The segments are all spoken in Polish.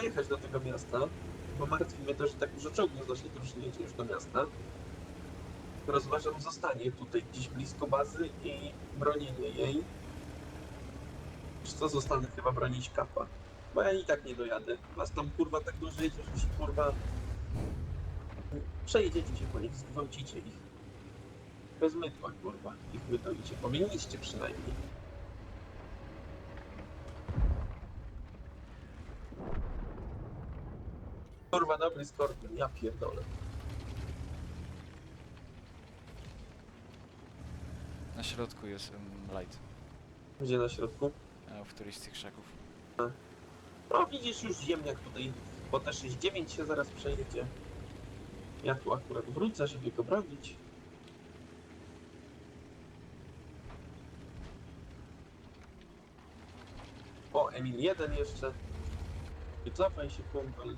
dojechać do tego miasta, bo martwi mnie to, że tak dużo czołgów zacznie to przyjedzie już do miasta. Rozważam zostanie tutaj gdzieś blisko bazy i bronienie jej. Co zostanę chyba bronić kapa? Bo ja i tak nie dojadę. Was tam kurwa tak dużo jedzie, że się kurwa... Przejedziecie się po nich, zgwałcicie ich. Bez mydła kurwa ich wydoicie. Powinniście przynajmniej. Kurwa, dobry skorpion, ja pierdolę. Na środku jest um, light, Gdzie na środku? a w którymś z tych krzaków. No widzisz już ziemniak tutaj, bo te 69 się zaraz przejedzie. Ja tu akurat wrócę, żeby go bronić. O, Emil 1 jeszcze. Wycofaj się, kumpel.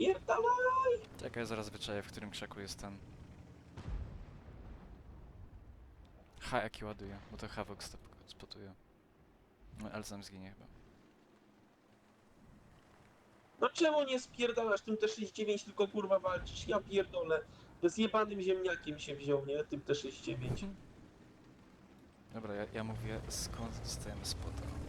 Spierdalaj! Czekaj, zaraz wyczaję, w którym krzaku jest ten. H jaki ładuje, bo to Havok stop, spotuje. No, Elzem zginie chyba. No czemu nie spierdalasz tym T69, tylko kurwa walczysz? Ja pierdolę. Z jebanym ziemniakiem się wziął, nie? Tym T69. Dobra, ja, ja mówię skąd spota. Dobra.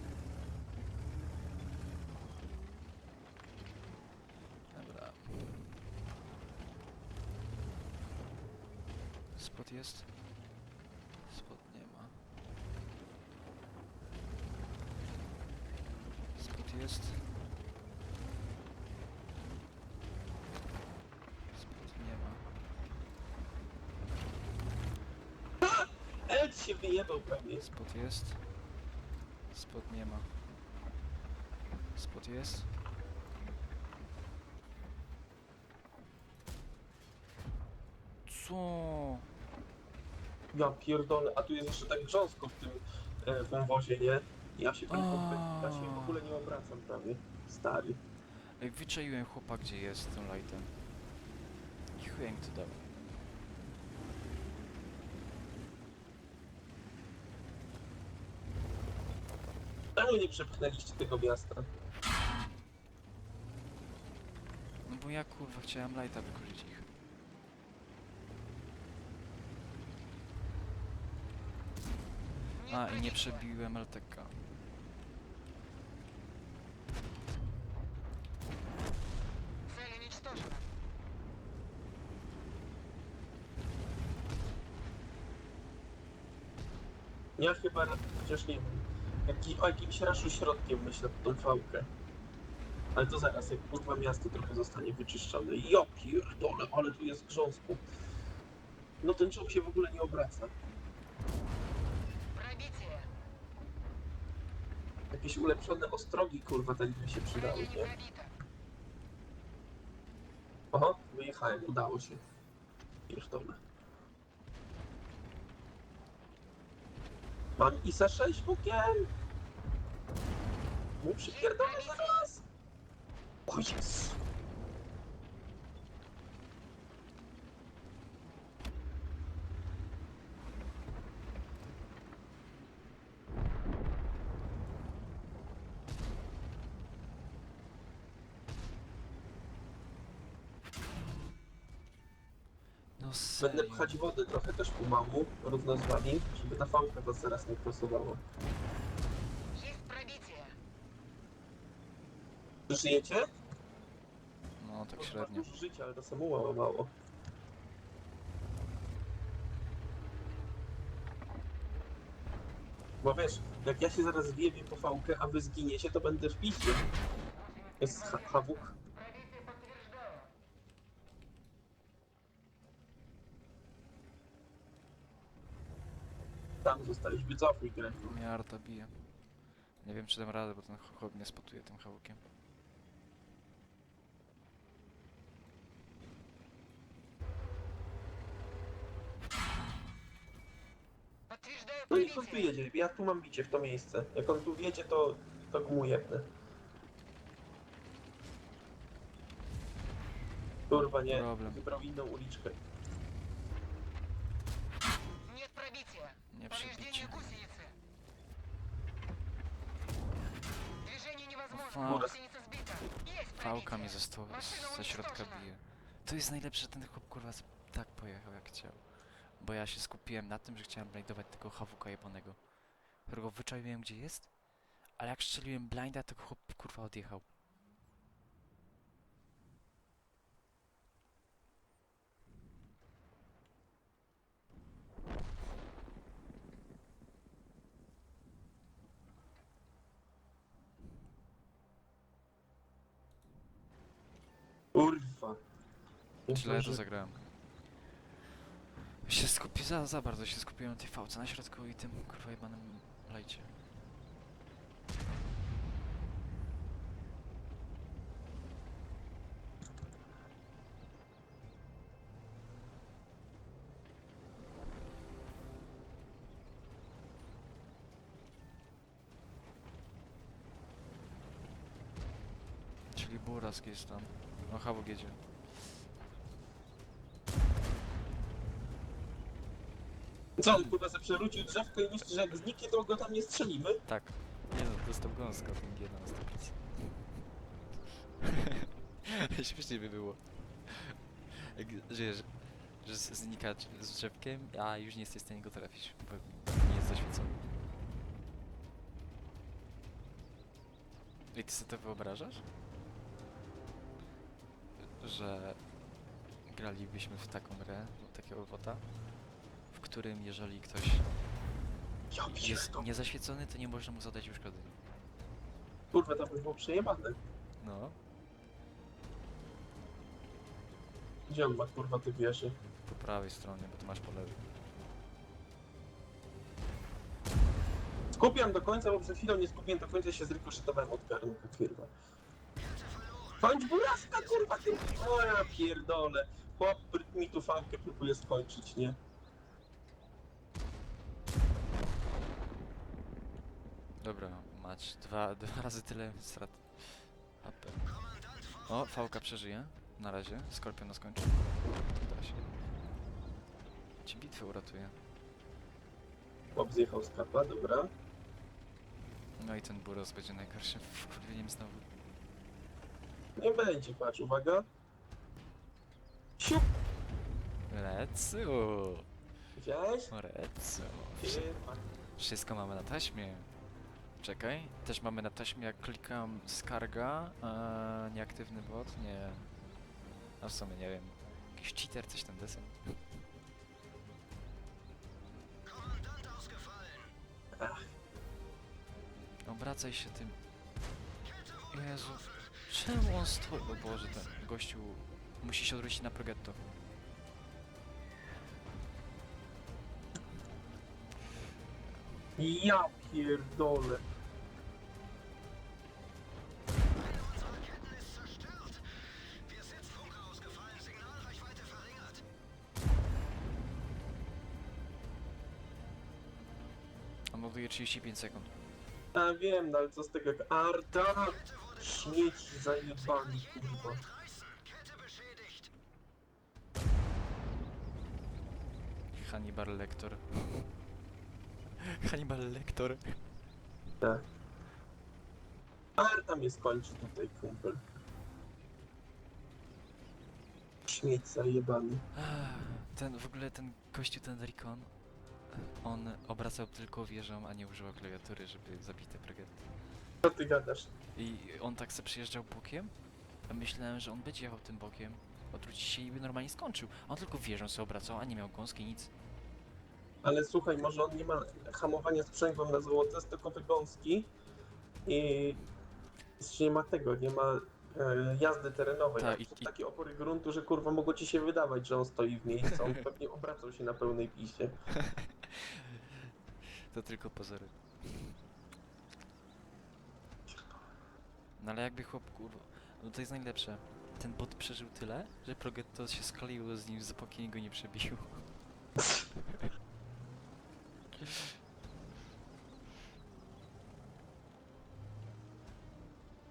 Jest? Spot nie ma. Spot jest? Spot nie ma. Elc się wyjebał prawie. Spot jest. Spot nie ma. Spot jest. Co? Ja pierdolę, a tu jest jeszcze tak grząsko w tym e, wąwozie, nie? Ja się, tam A. ja się w ogóle nie obracam prawie. Stary. Jak wyczaiłem chłopa, gdzie jest tym lightem. I chuj mi to dał. Czemu nie przepchnęliście tego miasta? No bo ja kurwa chciałem lighta wykurzyć ich. A, i nie przebiłem LTK. Ja chyba, chociaż nie wiem, o jakimś raszu środkiem myślę tą fałkę. Ale to zaraz, jak kurwa miasto trochę zostanie wyczyszczone. Ja dole, ale tu jest grząsku. No ten czołg się w ogóle nie obraca. jakieś ulepszone ostrogi, kurwa, tak by się przydały, nie? Oho, wyjechałem, udało się. Już dobra. Mam ISA 6 bukiem! Mu przypierdolę zaraz! O Jezu! No Będę serio. pchać wodę trochę też pomału, równo z wami, żeby ta fałka was zaraz nie krosowała. Есть пробитие. Żyjecie? No tak Kurwa, średnio. Dużo życia, ale to samo mało mało. Bo wiesz, jak ja się zaraz wiebię po fałkę, a wy zginiecie, to będę w piście. Jest ha hawuk. Tam zostałeś, wycofuj grę. Mnie Arta bije. Nie wiem czy dam radę, bo ten chłop mnie spotuje tym hałukiem. Подтверждаю No niech on tu пробитие. jedzie, ja tu mam bicie w to miejsce. Jak on tu wjedzie, to, to go mu jebnę. Kurwa nie, Problem. wybrał inną uliczkę. Nie przebicie. Fa fałka mi została ze środka bije. To jest najlepsze, że ten chłop kurwa tak pojechał jak chciał. Bo ja się skupiłem na tym, że chciałem blindować tego hawuka jebanego. Którego wyczaiłem gdzie jest, ale jak strzeliłem blinda, to chłop kurwa odjechał. Kurwa. Źle ja to zagrałem. Się skupi za, za bardzo się skupiłem na tej fałce na środku i tym kurwa jebanym lejcie. Czyli Burask jest tam. No Hawok jedzie. Co, on kurwa se przewrócił drzewko i myśli, że jak zniknie, to go tam nie strzelimy? Tak. Nie no, dostał gąska ten G na 100%. Śmiesznie by było. Jak, że, że, że z- znika z drzewkiem, a już nie jesteś w stanie go trafić, bo nie jest zaświecony. I ty sobie to wyobrażasz? Że gralibyśmy w taką grę, w takiego bota, w którym jeżeli ktoś Ja jest pierdolę. niezaświecony, to nie można mu zadać uszkodzeń. Kurwa, to by było przejebane. No, Gdzie on ma kurwa te wieże? po prawej stronie, bo ty masz po lewej. Skupiam do końca, bo przed chwilą nie skupiłem do końca, się zrykoszetowałem od garnka, kurwa. Kończ buraska, kurwa, ty... O ja pierdolę. Chłop mi tu fałkę próbuje skończyć, nie? Dobra, mać dwa, dwa razy tyle strat. O, Fałka przeżyje. Na razie. Skorpion nas kończy. Da się. Ci bitwę uratuje. Chłop zjechał z kapa, dobra. No i ten Buros będzie najgorszym wkurwieniem znowu. Nie będzie, patrz, uwaga. Siup! Lecu! Widziałeś? Lecu! Kurwa. Wszystko mamy na taśmie. Czekaj, też mamy na taśmie, jak klikam skarga, a nieaktywny bot? Nie. A w sumie nie wiem. Jakiś cheater, coś ten desen. Ach. Obracaj się tym. Jezu. Czemu on stoi? O Boże, ten gościu musi się odwrócić na progetto. Ja pierdolę. On ładuje 35 sekund. A wiem, no ale co z tego... Arda! Śmieci zajebani, kurwa. Hannibal Lector. Hannibal Lector. Tak. Arda mnie skończy tutaj, kumpel. Śmieć zajebany. Ten, w ogóle ten gościu, ten Rikon, on obracał tylko wieżą, a nie używał klawiatury, żeby zabić te progetty. Co ty gadasz? I on tak se przyjeżdżał bokiem, a myślałem, że on będzie jechał tym bokiem, odwrócić się i by normalnie skończył. A on tylko wieżą sobie obracał, a nie miał gąski, nic. Ale słuchaj, może on nie ma hamowania sprzęgłem na złote, tylko wygąski i nie ma tego, nie ma e, jazdy terenowej. Ta, a i- są i- takie opory gruntu, że kurwa mogło ci się wydawać, że on stoi w miejscu, on pewnie obracał się na pełnej piście. To tylko pozory. No ale jakby chłop, kurwa, no to jest najlepsze. Ten bot przeżył tyle, że Progetto się skleiło z nim, dopóki go nie przebił.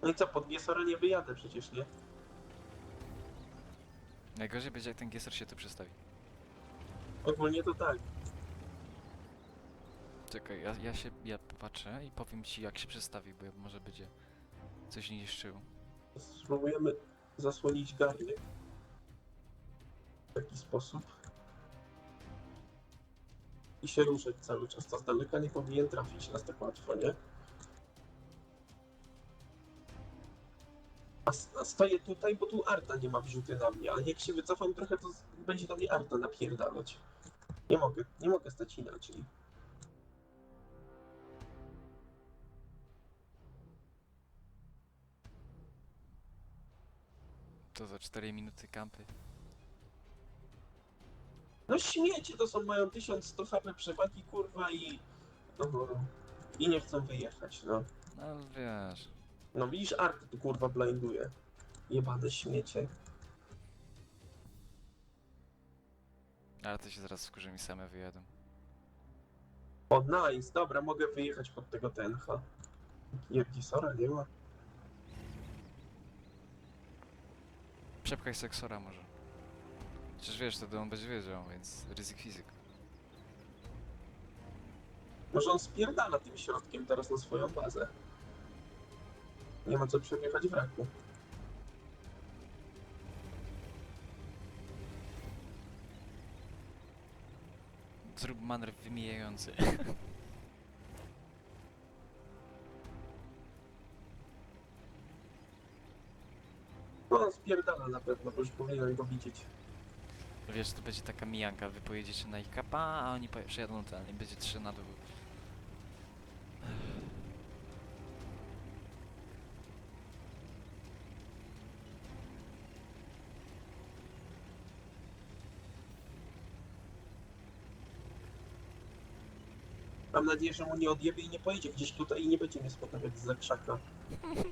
No i co, pod Giesora nie wyjadę przecież, nie? Najgorzej będzie jak ten Gesser się tu przestawi. Ogólnie to tak. Czekaj, ja, ja się, ja popatrzę i powiem ci jak się przestawi, bo może będzie... Coś niszczył. Spróbujemy zasłonić garnek. W taki sposób. I się ruszać cały czas. To z daleka nie powinien trafić nas tak łatwo, nie? A, a stoję tutaj, bo tu Arta nie ma wrzuty na mnie, ale jak się wycofam trochę, to będzie do mnie Arta napierdalać. Nie mogę, nie mogę stać inaczej. To za 4 minuty kampy. No śmiecie to są, mają 1100 HP przewagi, kurwa i... No, I nie chcą wyjechać, no. No wiesz. No widzisz, Ark tu kurwa blinduje. Jebane śmiecie. Ale to się zaraz wkurzy mi same wyjadą. O, nice, dobra, mogę wyjechać pod tego TNH. Jergisora nie ma. Przepchaj seksora może. Przecież wiesz, wtedy on będzie wiedział, więc ryzyk fizyk. Może on spierdala tym środkiem teraz na swoją bazę. Nie ma co przejechać wraku. Zrób manewr wymijający. On spierdala na pewno, bo już powinienem go widzieć. Wiesz, to będzie taka mijanka, wy pojedziecie na ich kapa, a oni poje- przejadą ten i będzie 3 na dół. Mam nadzieję, że mu nie odjebie i nie pojedzie gdzieś tutaj i nie będzie mnie spotkać za krzaka.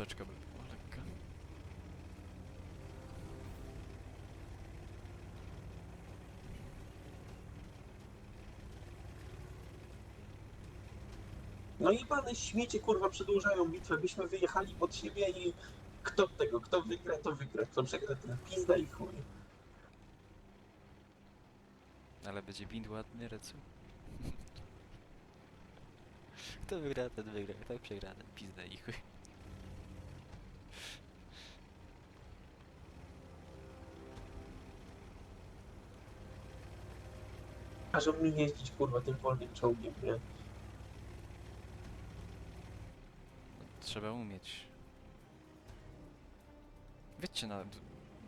Beczka by była lekka. No i pany śmiecie kurwa przedłużają bitwę, byśmy wyjechali pod siebie i kto tego, kto wygra, to wygra, kto przegra, ten pizda i chuj. Ale będzie bind ładny, Recu. Kto wygra, ten wygra, kto przegra, ten pizda i chuj. Każą mi jeździć kurwa tym wolnym czołgiem, nie? Trzeba umieć. Wiecie na d-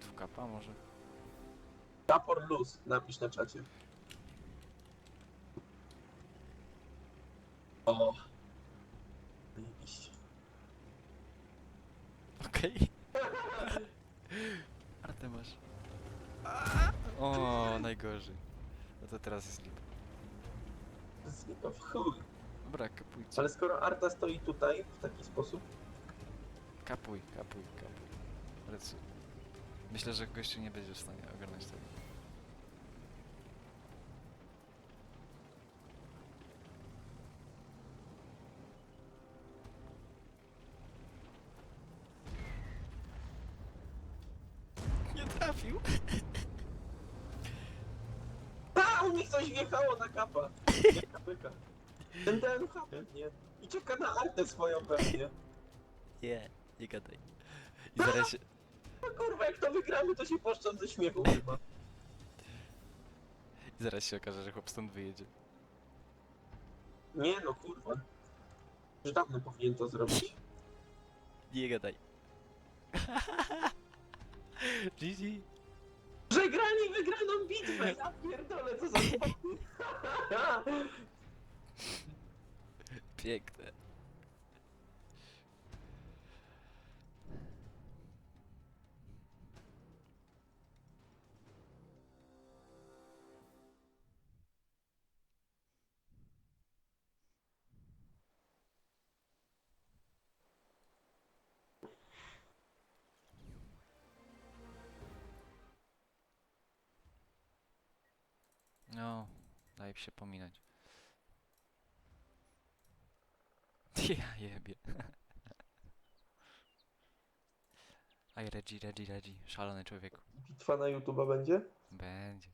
dwukapa może? Rapor luz, napisz na czacie. O. Zajebiście. Okej. A ty masz. O, najgorzej. No to teraz jest lipa. Znika w chuj. Dobra, kapujcie. Ale skoro Arta stoi tutaj w taki sposób, Kapuj, kapuj, kapuj. Recu. Myślę, że gościu nie będzie w stanie ogarnąć tego. Nie trafił! A, u nich coś wjechało na kapa. Nie kapyka. Ten DMH pewnie. I czeka na artę swoją pewnie. Nie, nie gadaj. I zaraz się... No kurwa, jak to wygramy, to się poszczam ze śmiechu chyba. I zaraz się okaże, że chłop stąd wyjedzie. Nie no, kurwa. Już dawno powinien to zrobić. Nie gadaj. GG. Przegrali wygraną bitwę! Ja pierdolę, co za. Piękne. No, daj się pominąć. Ja jebie. Aj, Reggie, Reggie, Reggie. Szalony człowieku. Bitwa na YouTube będzie? Będzie.